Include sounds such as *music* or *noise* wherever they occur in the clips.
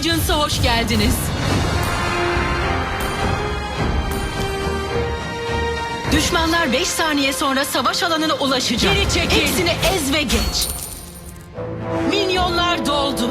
Legends'a hoş geldiniz. Düşmanlar 5 saniye sonra savaş alanına ulaşacak. Geri çekil. Hepsini ez ve geç. Minyonlar doldu.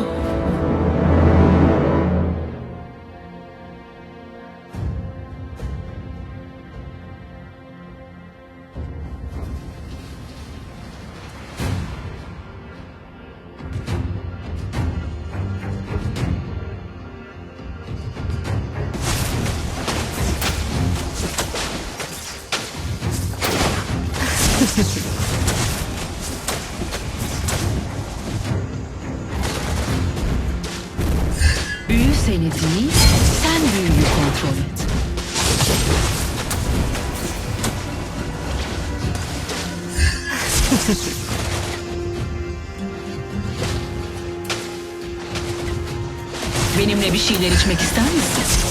Seni sen büyüyü kontrol et. Benimle bir şeyler içmek ister misin?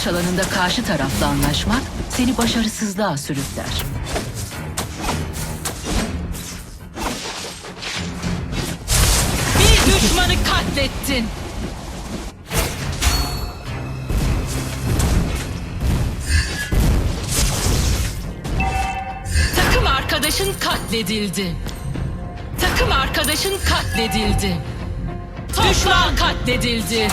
Savaş alanında karşı tarafla anlaşmak seni başarısızlığa sürükler. Bir düşmanı katlettin. Takım arkadaşın katledildi. Takım arkadaşın katledildi. Düşman katledildi.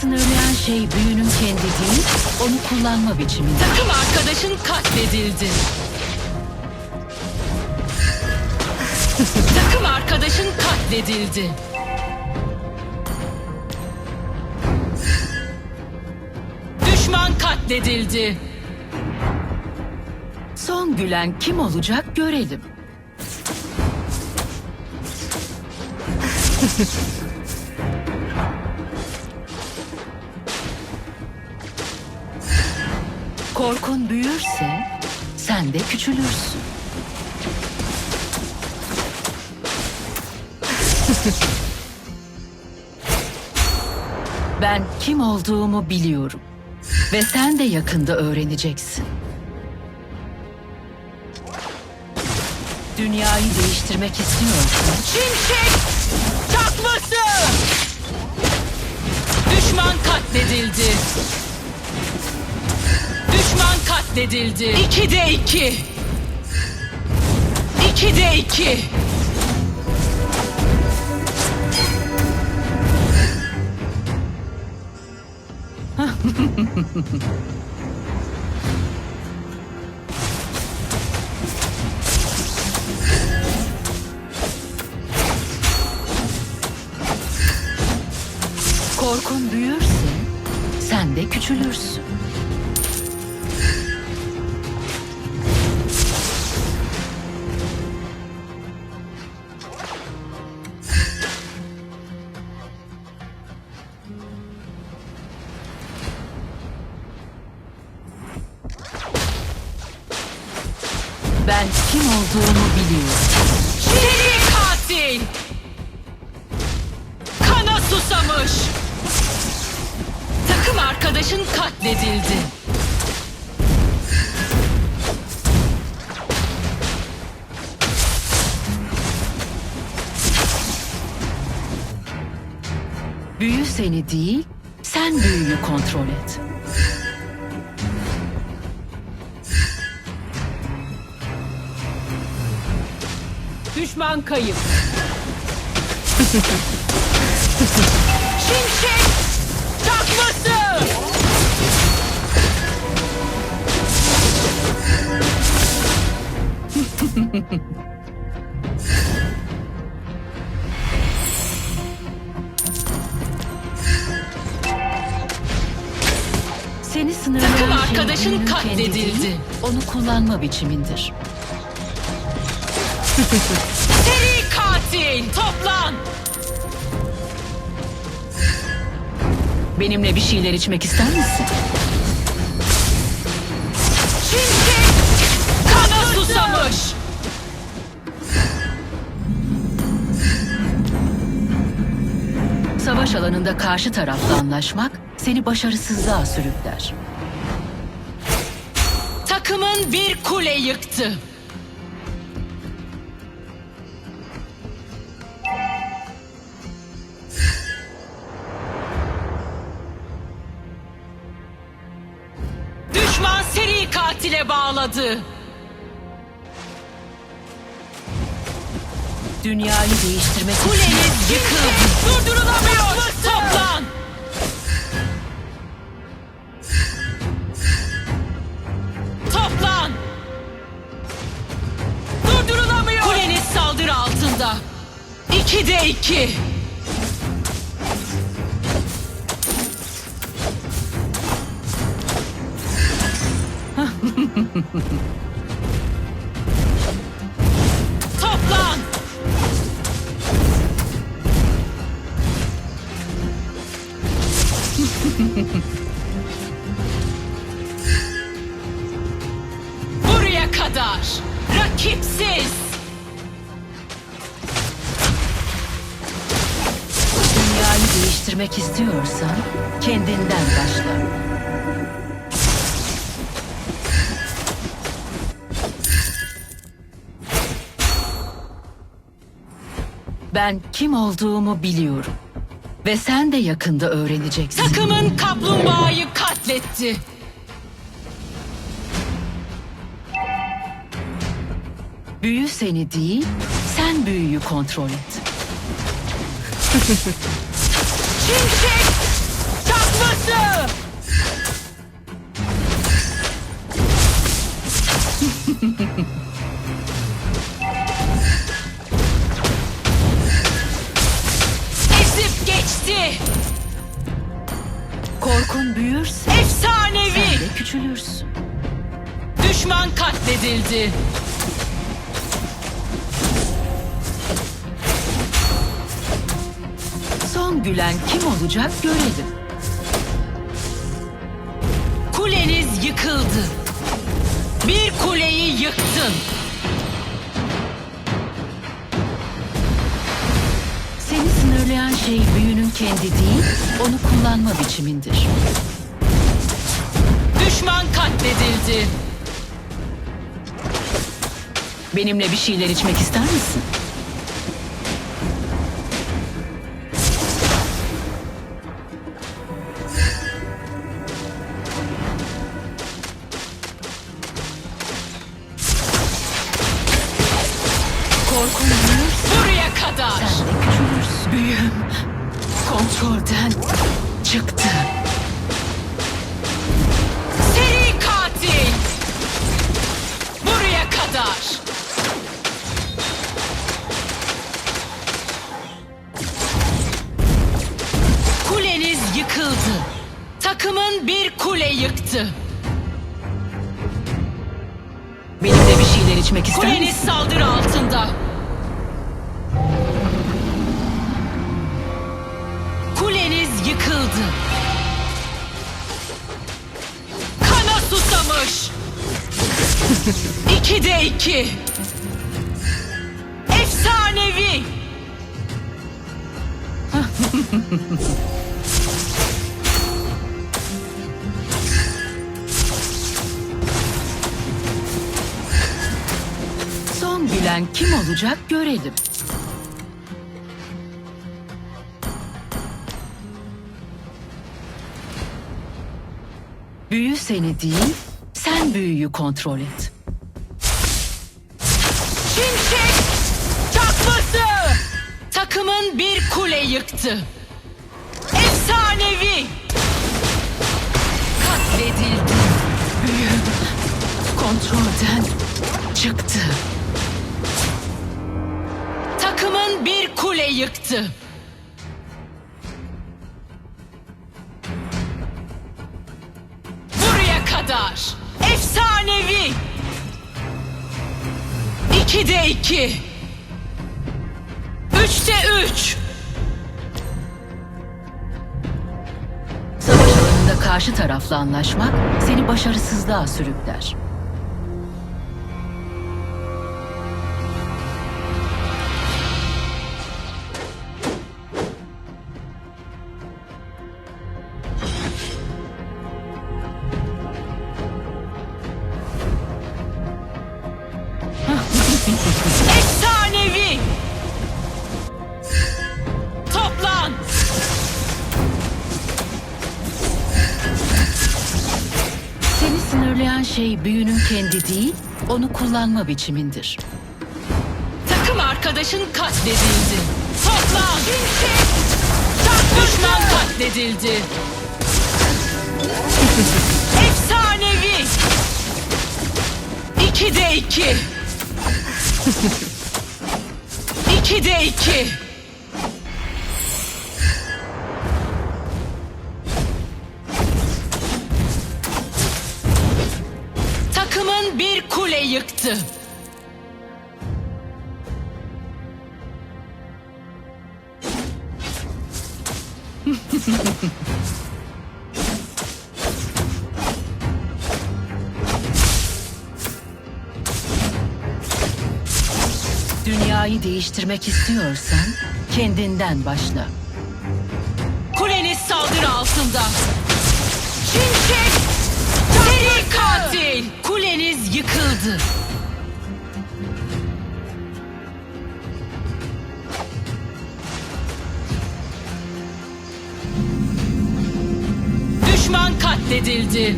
Sınırlayan şey büyünün kendi değil, onu kullanma biçiminde. Takım arkadaşın katledildi. Takım arkadaşın katledildi. Düşman katledildi. Son gülen kim olacak görelim. Korkun büyürse sen de küçülürsün. Ben kim olduğumu biliyorum ve sen de yakında öğreneceksin. Dünyayı değiştirmek istiyorsan Şimşek çakması. Düşman katledildi. Düşman katledildi. İki de iki. İki de iki. *laughs* olduğumu biliyorum. Seri katil. Kana susamış. Takım arkadaşın katledildi. Büyü seni değil, sen büyüyü kontrol et. Düşman kayıp. Şimşek çakması. Seni sınırlayan Takım şey arkadaşın katledildi. onu kullanma biçimindir. Seri katil toplan. Benimle bir şeyler içmek ister misin? Şimşek kana susamış. Savaş alanında karşı tarafla anlaşmak seni başarısızlığa sürükler. Takımın bir kule yıktı. Katile bağladı. Dünyayı değiştirmek için Kuleniz yıkıldı. Durdurulamıyor. Toplan. Toplan. Durdurulamıyor. Kuleniz saldırı altında. İki de iki. Toplan. Buraya kadar. Rakipsiz. dünyayı değiştirmek istiyorsan kendinden başla. Ben kim olduğumu biliyorum. Ve sen de yakında öğreneceksin. Takımın kaplumbağayı katletti. Büyü seni değil, sen büyüyü kontrol et. Şimşek çakması. *laughs* Geçti. Korkun büyürse sen Efsanevi. de küçülürsün. Düşman katledildi. Son gülen kim olacak görelim. Kuleniz yıkıldı. Bir kuleyi yıktın. Kendi değil, onu kullanma biçimindir. Düşman katledildi. Benimle bir şeyler içmek ister misin? Korkun Buraya kadar. sen de küçülürsün. Büyüm kontrolden çıktı. Seri katil. Buraya kadar. Kuleniz yıkıldı. Takımın bir kule yıktı. Benimle bir şeyler içmek ister Kuleniz misin? saldırı altında. Yıkıldı. Kana susamış. İki de iki. Efsanevi. Son gülen kim olacak görelim. Büyü seni değil, sen büyüyü kontrol et. Şimşek çakması. Takımın bir kule yıktı. Efsanevi. Katledildi. Büyü kontrolden çıktı. Takımın bir kule yıktı. Kadar. Efsanevi. İkide iki. Üçte üç. Savaş alanında karşı tarafla anlaşmak seni başarısızlığa sürükler. Şey büyünün kendi değil, onu kullanma biçimindir. Takım arkadaşın katledildi. Toplan. Tak düşman katledildi. *laughs* Efsanevi. İkide iki. İkide iki. Yıktı. Dünyayı değiştirmek istiyorsan kendinden başla. Kuleniz saldırı altında. Şimşek! Seri katil! Kuleniz yıkıldı. Düşman katledildi.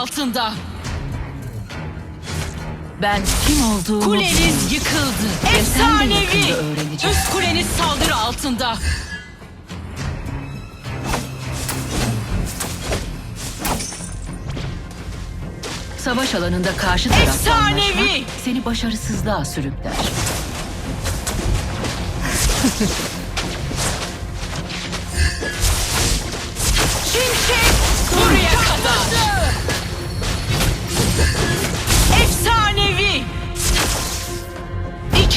Altında. Ben kim olduğumu Kuleniz yıkıldı. Efsanevi. Üst kuleniz saldırı altında. Savaş alanında karşı Efsanevi! anlaşmak seni başarısızlığa sürükler. *laughs*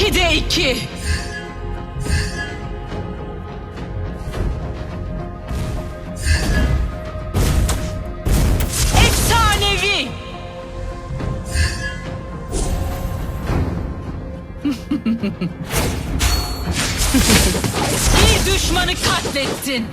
İkide iki. Efsanevi. *laughs* Bir düşmanı katlettin.